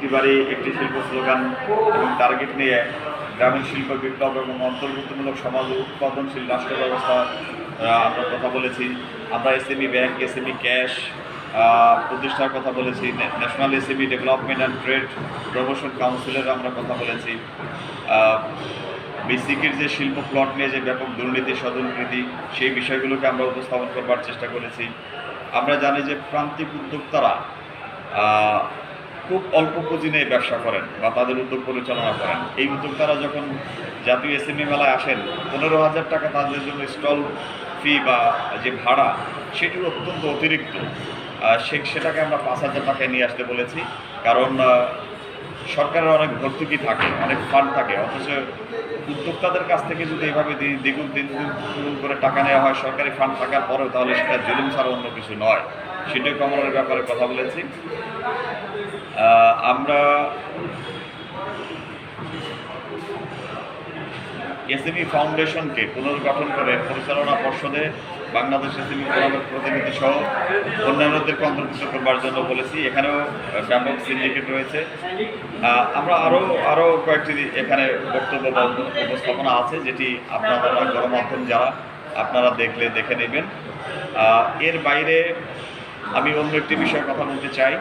একটি বাড়ি একটি শিল্প স্লোগান এবং টার্গেট নিয়ে গ্রামীণ শিল্প বিপ্লব এবং অন্তর্ভুক্তিমূলক সমাজ উৎপাদনশীল রাষ্ট্র ব্যবস্থা আমরা কথা বলেছি। আমরা এসএমই ব্যাংক এসএমই ক্যাশ প্রতিষ্ঠার কথা বলেছি। ন্যা- national SME development and trade promotion কাউন্সিলের আমরা কথা বলেছি। বেসিকের যে শিল্প প্লট নিয়ে যে ব্যাপক দুর্নীতি সদুর্নীতি সেই বিষয়গুলোকে আমরা উপস্থাপন করবার চেষ্টা করেছি। আমরা জানি যে প্রান্তিক উদ্যোক্তারা খুব অল্প পুঁজি নিয়ে ব্যবসা করেন বা তাদের উদ্যোগ পরিচালনা করেন। এই উদ্যোক্তারা যখন জাতীয় এসএমই মেলায় আসেন, পনেরো হাজার টাকা তাদের জন্য স্টল ফি বা যে ভাড়া সেটির অত্যন্ত অতিরিক্ত। সে, সেটাকে আমরা পাঁচ হাজার টাকায় নিয়ে আসতে বলেছি। কারণ সরকারের অনেক ভর্তুকি থাকে, অনেক ফান্ড থাকে, অথচ উদ্যোক্তাদের কাছ থেকে যদি এভাবে দ্বিগুণ, তিন গুণ করে টাকা নেওয়া হয়, সরকারি ফান্ড থাকার পরেও তাহলে সেটা জুলুম ছাড়া অন্য কিছু নয়। সেটাই কমানোর ব্যাপারে কথা বলেছি। আমরা এসএমই ফাউন্ডেশনকে পুনর্গঠন করে পরিচালনা পর্ষদে বাংলাদেশ এসএমই ফোরামের প্রতিনিধি সহ অন্যান্যদেরকে অন্তর্ভুক্ত করবার জন্য বলেছি। এখানেও ব্যাপক সিন্ডিকেট রয়েছে। আমরা আরও আরও কয়েকটি এখানে বক্তব্য উপস্থাপনা আছে, যেটি আপনারা গণমাধ্যম যারা, আপনারা দেখলে দেখে নেবেন। এর বাইরে আমি অন্য একটি বিষয়ে কথা বলতে চাই।